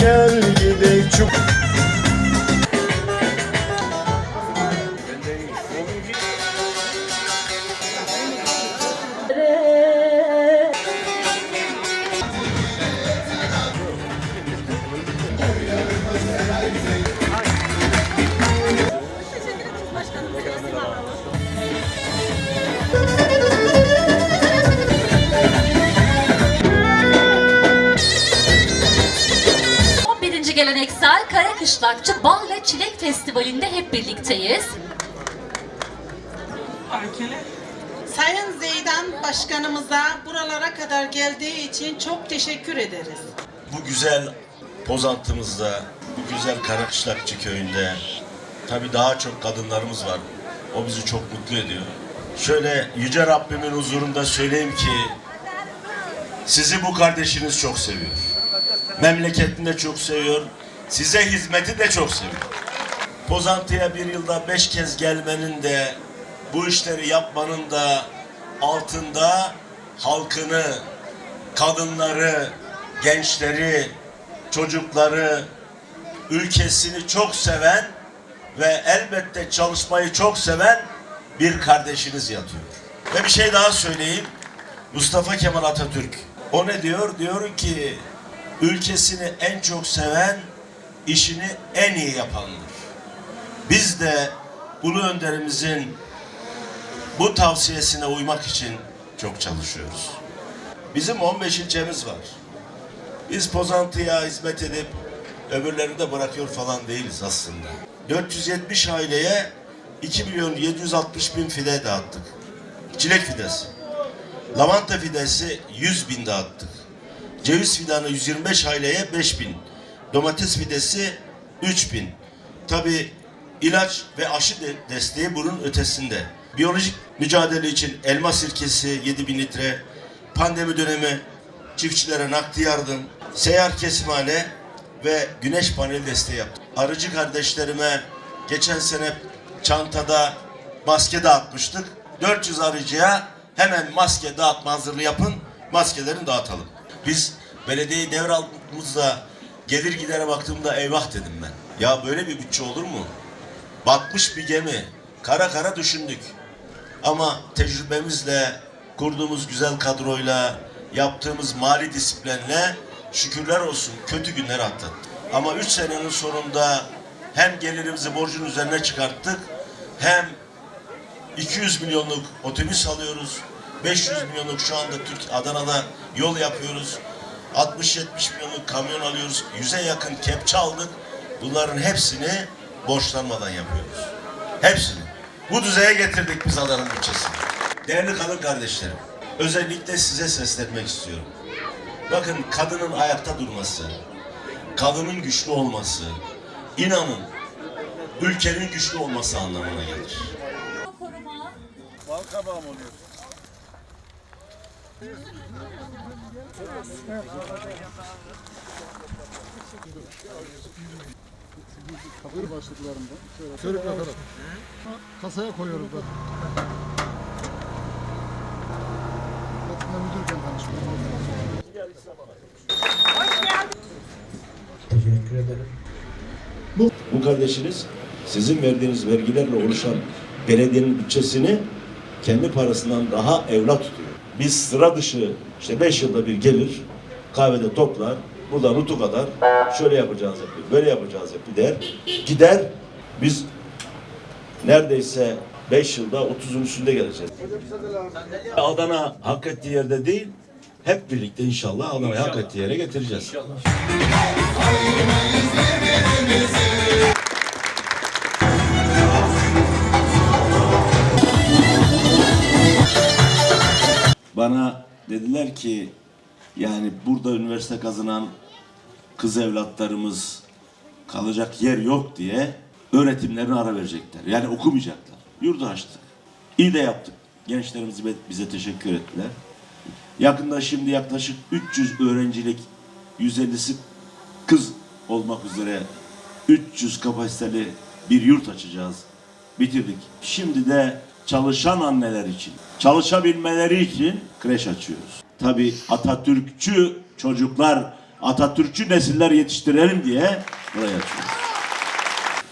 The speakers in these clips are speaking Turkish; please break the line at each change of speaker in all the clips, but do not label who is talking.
gel gidek çok
Kışlakçı Bal ve Çilek Festivali'nde hep birlikteyiz.
Sayın Zeydan Başkanımıza buralara kadar geldiği için çok teşekkür ederiz.
bu güzel Pozantımızda, bu güzel Karakışlakçı köyünde tabi daha çok kadınlarımız var. O bizi çok mutlu ediyor. Şöyle Yüce Rabbimin huzurunda söyleyeyim ki sizi bu kardeşiniz çok seviyor. Memleketini de çok seviyor. Size hizmeti de çok seviyor. Pozantı'ya bir yılda beş kez gelmenin de bu işleri yapmanın da altında halkını, kadınları, gençleri, çocukları, ülkesini çok seven ve elbette çalışmayı çok seven bir kardeşiniz yatıyor. Ve bir şey daha söyleyeyim. Mustafa Kemal Atatürk. O ne diyor? Diyor ki ülkesini en çok seven işini en iyi yapandır. Biz de Ulu Önderimizin bu tavsiyesine uymak için çok çalışıyoruz. Bizim 15 ilçemiz var. Biz Pozantı'ya hizmet edip öbürlerini de bırakıyor falan değiliz aslında. 470 aileye 2 milyon 760 bin fide dağıttık. Çilek fidesi. Lavanta fidesi 100 bin dağıttık. Ceviz fidanı 125 aileye 5 bin. Domates fidesi 3 bin. Tabi ilaç ve aşı de- desteği bunun ötesinde. Biyolojik mücadele için elma sirkesi 7 bin litre, pandemi dönemi çiftçilere nakdi yardım, seyyar kesimhane ve güneş paneli desteği yaptık. Arıcı kardeşlerime geçen sene çantada maske dağıtmıştık. 400 arıcıya hemen maske dağıtma hazırlığı yapın, maskelerini dağıtalım. Biz belediyeyi devraldığımızda gelir gidere baktığımda eyvah dedim ben. Ya böyle bir bütçe olur mu? Batmış bir gemi. Kara kara düşündük. Ama tecrübemizle, kurduğumuz güzel kadroyla, yaptığımız mali disiplinle şükürler olsun kötü günleri atlattık. Ama üç senenin sonunda hem gelirimizi borcun üzerine çıkarttık, hem 200 milyonluk otobüs alıyoruz, 500 milyonluk şu anda Türk Adana'da yol yapıyoruz, 60-70 milyonluk kamyon alıyoruz, 100'e yakın kepçe aldık. Bunların hepsini borçlanmadan yapıyoruz. Hepsini. Bu düzeye getirdik biz Adana bütçesini. Değerli kadın kardeşlerim, özellikle size seslenmek istiyorum. Bakın kadının ayakta durması, kadının güçlü olması, inanın ülkenin güçlü olması anlamına gelir.
Kabul başlıklarında körük atarak kasaya koyuyoruz bak. Batında müdürken tanışmıyor.
Bu kardeşiniz sizin verdiğiniz vergilerle oluşan belediyenin bütçesini kendi parasından daha evlat tutuyor. Biz sıra dışı işte beş yılda bir gelir, kahvede toplar, buradan Rutu kadar şöyle yapacağız yapıyor, böyle yapacağız yapıyor der. Gider, biz neredeyse beş yılda 30'un üstünde geleceğiz. Adana hak ettiği yerde değil, hep birlikte inşallah Adana'yı hak ettiği yere getireceğiz. Bana dediler ki yani burada üniversite kazanan kız evlatlarımız kalacak yer yok diye öğretimlerine ara verecekler. Yani okumayacaklar. Yurdu açtık. İyi de yaptık. Gençlerimiz bize teşekkür ettiler. Yakında şimdi yaklaşık 300 öğrencilik 150'si kız olmak üzere 300 kapasiteli bir yurt açacağız. Bitirdik. Şimdi de çalışan anneler için, çalışabilmeleri için kreş açıyoruz. Tabi Atatürkçü çocuklar Atatürkçü nesiller yetiştirelim diye buraya açıyoruz.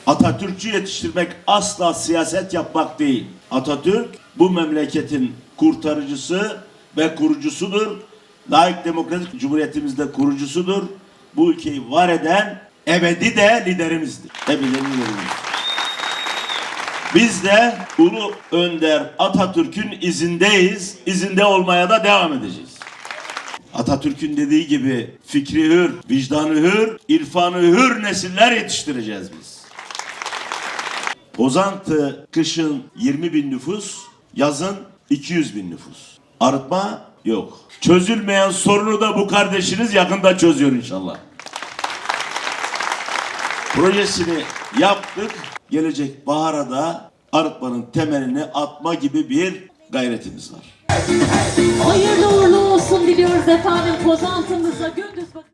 Atatürkçü yetiştirmek asla siyaset yapmak değil. Atatürk bu memleketin kurtarıcısı ve kurucusudur. Layık demokratik cumhuriyetimizde kurucusudur. Bu ülkeyi var eden ebedi de liderimizdir. Ebedi liderimiz. Biz de Ulu Önder Atatürk'ün izindeyiz. İzinde olmaya da devam edeceğiz. Atatürk'ün dediği gibi fikri hür, vicdanı hür, irfanı hür nesiller yetiştireceğiz biz. Pozantı kışın 20 bin nüfus, yazın 200 bin nüfus. Arıtma yok. Çözülmeyen sorunu da bu kardeşiniz yakında çözüyor inşallah. Projesini yaptık. Gelecek bahara da arıtmanın temelini atma gibi bir gayretimiz var.
Hayırlı uğurlu olsun diliyoruz efendim Pozantımıza gündüz bakın.